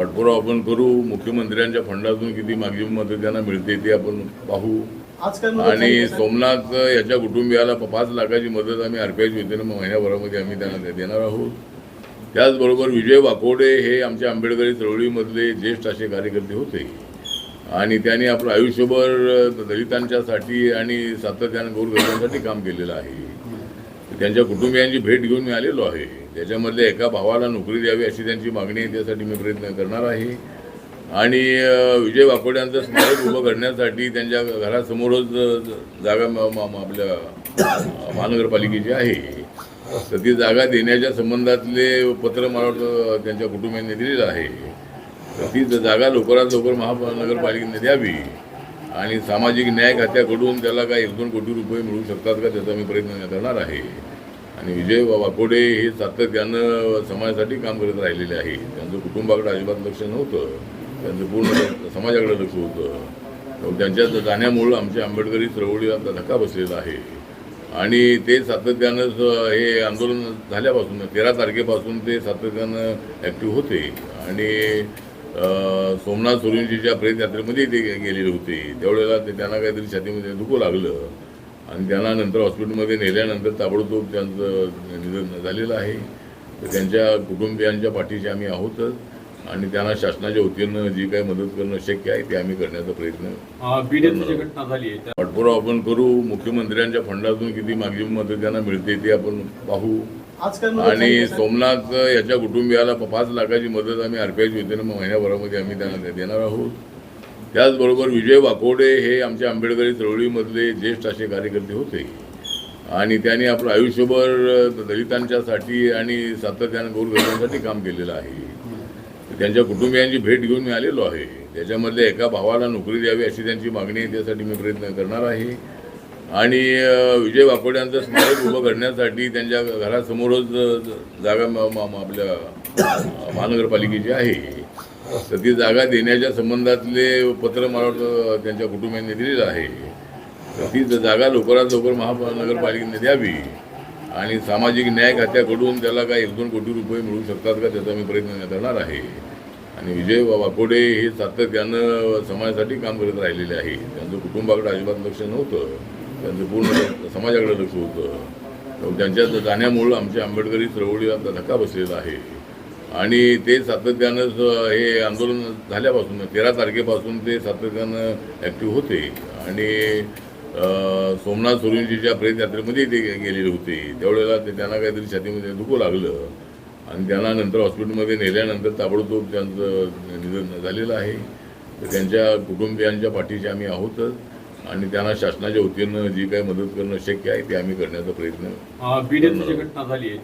पाठपुरावा आपण करू मुख्यमंत्र्यांच्या फंडातून किती मागणी मदत त्यांना मिळते ते आपण पाहू. आणि? सोमनाथ याच्या कुटुंबियाला पाच लाखाची मदत आम्ही आरपीआयच्या वतीनं महिन्याभरामध्ये आम्ही त्यांना देणार आहोत. त्याचबरोबर विजय वाकोडे हे आमच्या आंबेडकरी चळवळीमधले ज्येष्ठ असे कार्यकर्ते होते. आणि त्यांनी आपलं आयुष्यभर दलितांच्यासाठी आणि सातत्यानं गोरगरिबांसाठी काम केलेलं आहे. त्यांच्या कुटुंबियांची भेट घेऊन मी आलेलो आहे. त्याच्यामधल्या एका भावाला नोकरी द्यावी अशी त्यांची मागणी आहे त्यासाठी मी प्रयत्न करणार आहे. आणि विजय वाकोड्यांचं स्मारक उभं करण्यासाठी त्यांच्या घरासमोरच जागा म- आपल्या महानगरपालिकेची आहे. तर ती जागा देण्याच्या संबंधातले पत्र मला वाटतं त्यांच्या कुटुंबियांनी दिलेलं आहे. तर ती जागा लवकरात लवकर महानगरपालिकेने द्यावी. आणि सामाजिक न्याय खात्याकडून त्याला काही एक दोन कोटी रुपये मिळू शकतात का त्याचा मी प्रयत्न करणार आहे. आणि विजय वाकोडे हे सातत्यानं समाजासाठी काम करत राहिलेले आहे. त्यांचं कुटुंबाकडे अजिबात लक्ष नव्हतं. त्यांचं पूर्ण समाजाकडे लक्ष होतं. त्यांच्या जाण्यामुळं आमच्या आंबेडकरी चळवळीला धक्का बसलेला आहे. आणि ते सातत्यानं हे आंदोलन झाल्यापासून तेरा तारखेपासून ते सातत्यानं ॲक्टिव्ह होते. आणि सोमनाथ सोलूंजीच्या प्रेत यात्रेमध्ये ते गेलेले होते. त्यावेळेला ते त्यांना काहीतरी छातीमध्ये दुखू लागलं. आणि त्यांना नंतर हॉस्पिटलमध्ये नेल्यानंतर ताबडतोब त्यांचं निधन झालेलं आहे. तर त्यांच्या कुटुंबियांच्या पाठीशी आम्ही आहोतच आणि त्यांना शासनाच्या वतीनं जी काही मदत करणं शक्य आहे ते आम्ही करण्याचा प्रयत्न पाठपुरावा आपण करू. मुख्यमंत्र्यांच्या फंडातून किती मागणी मदत त्यांना मिळते ते आपण पाहू. आणि? सोमनाथ याच्या कुटुंबियाला पाच लाखाची मदत आम्ही आरपीआयच्या वतीनं महिन्याभरामध्ये आम्ही त्यांना देणार आहोत. त्याचबरोबर विजय वाकोडे हे आमच्या आंबेडकरी चळवळीमधले ज्येष्ठ असे कार्यकर्ते होते. आणि त्यांनी आपलं आयुष्यभर दलितांच्यासाठी आणि सातत्यानं गोरगरिबांसाठी काम केलेलं आहे. त्यांच्या कुटुंबियांची भेट घेऊन मी आलेलो आहे. त्याच्यामधल्या एका भावाला नोकरी द्यावी अशी त्यांची मागणी आहे त्यासाठी मी प्रयत्न करणार आहे. आणि विजय वाकोड्यांचं स्मारक उभं करण्यासाठी त्यांच्या घरासमोरच जागा आपल्या महानगरपालिकेची आहे. तर ती जागा देण्याच्या संबंधातले पत्र मला वाटतं त्यांच्या कुटुंबियांनी दिलेलं आहे. तर ती जागा लवकरात लवकर महानगरपालिकेने द्यावी. आणि सामाजिक न्याय खात्याकडून त्याला काय एक दोन कोटी रुपये मिळू शकतात का त्याचा मी प्रयत्न करणार आहे. आणि विजय वाकोडे हे सातत्यानं समाजासाठी काम करत राहिलेले आहे. त्यांचं कुटुंबाकडे अजिबात लक्ष नव्हतं. त्यांचं पूर्ण समाजाकडे लक्ष होतं. तर त्यांच्या जाण्यामुळं आमच्या आंबेडकरी चळवळीला धक्का बसलेला आहे. आणि ते सातत्यानं हे आंदोलन झाल्यापासून तेरा तारखेपासून ते सातत्यानं ॲक्टिव्ह होते. आणि सोमनाथ सोलूंजीच्या प्रेतयात्रेमध्ये ते गेलेले होते. त्यावेळेला ते त्यांना काहीतरी छातीमध्ये दुखू लागलं. आणि त्यांना नंतर हॉस्पिटलमध्ये नेल्यानंतर ताबडतोब त्यांचं निधन झालेलं आहे. तर त्यांच्या कुटुंबियांच्या पाठीशी आम्ही आहोतच. आणि त्यांना शासनाच्या वतीनं जी काही मदत करणं शक्य आहे ते आम्ही करण्याचा प्रयत्न अं, बीड येथे जी घटना झाली आहे